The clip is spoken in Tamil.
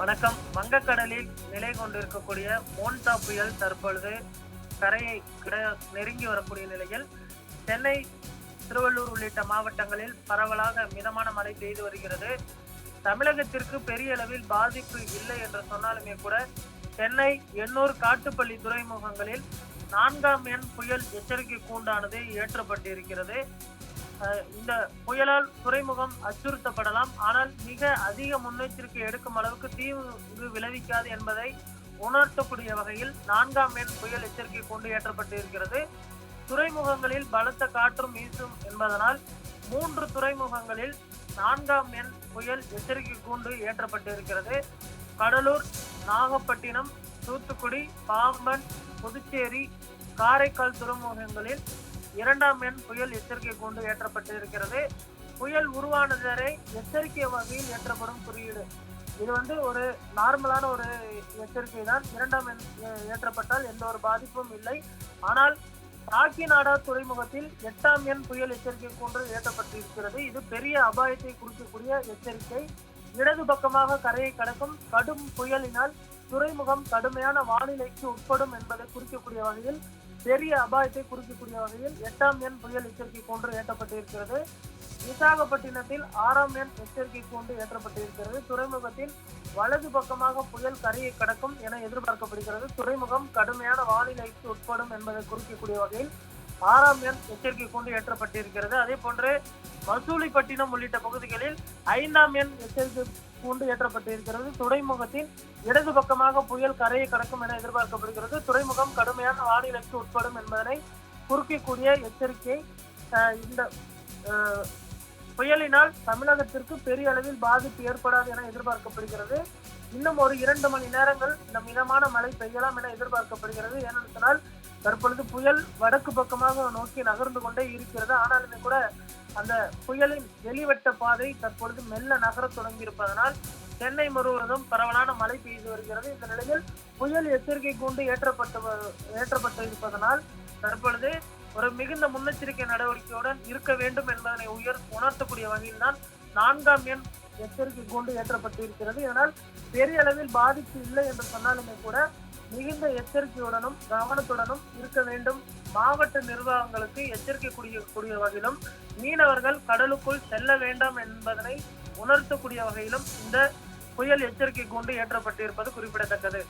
வணக்கம். வங்கக்கடலில் நிலை கொண்டிருக்கக்கூடிய மோன்டா புயல் தற்பொழுது கரையை கிட- நெருங்கி வரக்கூடிய நிலையில் சென்னை திருவள்ளூர் உள்ளிட்ட மாவட்டங்களில் பரவலாக மிதமான மழை பெய்து வருகிறது. தமிழகத்திற்கு பெரிய அளவில் பாதிப்பு இல்லை என்று சொன்னாலுமே கூட சென்னை எண்ணூர் காட்டுப்பள்ளி துறைமுகங்களில் நான்காம் எண் புயல் எச்சரிக்கை கூண்டானது ஏற்றப்பட்டிருக்கிறது. இந்த புயலால் துறைமுகம் அச்சுறுத்தப்படலாம். ஆனால் மிக அதிக முன்னெச்சரிக்கை எடுக்கும் அளவுக்கு தீங்கு விளைவிக்காது என்பதை உணர்த்தக்கூடிய வகையில் நான்காம் எண் புயல் எச்சரிக்கை கொண்டு ஏற்றப்பட்டு இருக்கிறது துறைமுகங்களில் பலத்த காற்றும் வீசும் என்பதனால் மூன்று துறைமுகங்களில் நான்காம் எண் புயல் எச்சரிக்கை கூண்டு ஏற்றப்பட்டிருக்கிறது. கடலூர் நாகப்பட்டினம் தூத்துக்குடி பாம்பன் புதுச்சேரி காரைக்கால் துறைமுகங்களில் இரண்டாம் எண் புயல் எச்சரிக்கை கூண்டு ஏற்றப்பட்டிருக்கிறது. புயல் உருவானதரை எச்சரிக்கை வகையில் ஏற்றப்படும் குறியீடு. இது வந்து ஒரு நார்மலான ஒரு எச்சரிக்கை தான். இரண்டாம் எண் ஏற்றப்பட்டால் எந்த ஒரு பாதிப்பும் இல்லை. ஆனால் காக்கிநாடா துறைமுகத்தில் எட்டாம் எண் புயல் எச்சரிக்கை கூண்டு ஏற்றப்பட்டிருக்கிறது. இது பெரிய அபாயத்தை குறிக்கக்கூடிய எச்சரிக்கை. இடது பக்கமாக கரையை கடக்கும் கடும் புயலினால் துறைமுகம் கடுமையான வானிலைக்கு உட்படும் என்பதை குறிக்கக்கூடிய வகையில் பெரிய அபாயத்தை குறிக்கக்கூடிய வகையில் எட்டாம் எண் புயல் எச்சரிக்கை கூண்டு ஏற்றப்பட்டிருக்கிறது. விசாகப்பட்டினத்தில் ஆறாம் எண் எச்சரிக்கை கூண்டு ஏற்றப்பட்டிருக்கிறது. துறைமுகத்தில் வலது பக்கமாக புயல் கரையை கடக்கும் என எதிர்பார்க்கப்படுகிறது. துறைமுகம் கடுமையான வானிலைக்கு உட்படும் என்பதை குறிக்கக்கூடிய வகையில் ஆறாம் எண் எச்சரிக்கை கூண்டு ஏற்றப்பட்டிருக்கிறது. அதே போன்று மசூலிப்பட்டினம் உள்ளிட்ட பகுதிகளில் ஐந்தாம் எண் எச்சரிக்கை கூண்டு ஏற்றப்பட்டிருக்கிறது. துறைமுகத்தின் இடது பக்கமாக புயல் கரையை கடக்கும் என எதிர்பார்க்கப்படுகிறது. துறைமுகம் கடுமையான வானிலைக்கு உட்படும் என்பதனை குறிக்கக்கூடிய எச்சரிக்கை இந்த புயலினால் தமிழகத்திற்கு பெரிய அளவில் பாதிப்பு ஏற்படாது என எதிர்பார்க்கப்படுகிறது. இன்னும் ஒரு இரண்டு மணி நேரங்கள் இந்த மிதமான மழை பெய்யலாம் என எதிர்பார்க்கப்படுகிறது. ஏனென்றால் தற்பொழுது புயல் வடக்கு பக்கமாக நோக்கி நகர்ந்து கொண்டே இருக்கிறது. ஆனாலுமே கூட அந்த புயலின் வெளிவட்ட பாதை தற்பொழுது மெல்ல நகரத் தொடங்கி இருப்பதனால் சென்னை முழுவதும் பரவலான மழை பெய்து வருகிறது. இந்த நிலையில் புயல் எச்சரிக்கை கூண்டு ஏற்றப்பட்டு ஏற்றப்பட்டு இருப்பதனால் தற்பொழுது ஒரு மிகுந்த முன்னெச்சரிக்கை நடவடிக்கையுடன் இருக்க வேண்டும் என்பதனை உயர் உணர்த்தக்கூடிய வகையில் தான் நான்காம் எண் எச்சரிக்கை கூண்டு ஏற்றப்பட்டிருக்கிறது. இதனால் பெரிய அளவில் பாதிப்பு இல்லை என்று சொன்னாலுமே கூட மிகுந்த எச்சரிக்கையுடனும் கவனத்துடனும் இருக்க வேண்டும். மாவட்ட நிர்வாகங்களுக்கு எச்சரிக்கை கூடிய கூடிய வகையிலும் மீனவர்கள் கடலுக்குள் செல்ல வேண்டாம் என்பதனை உணர்த்தக்கூடிய வகையிலும் இந்த புயல் எச்சரிக்கை கூண்டு ஏற்றப்பட்டிருப்பது குறிப்பிடத்தக்கது.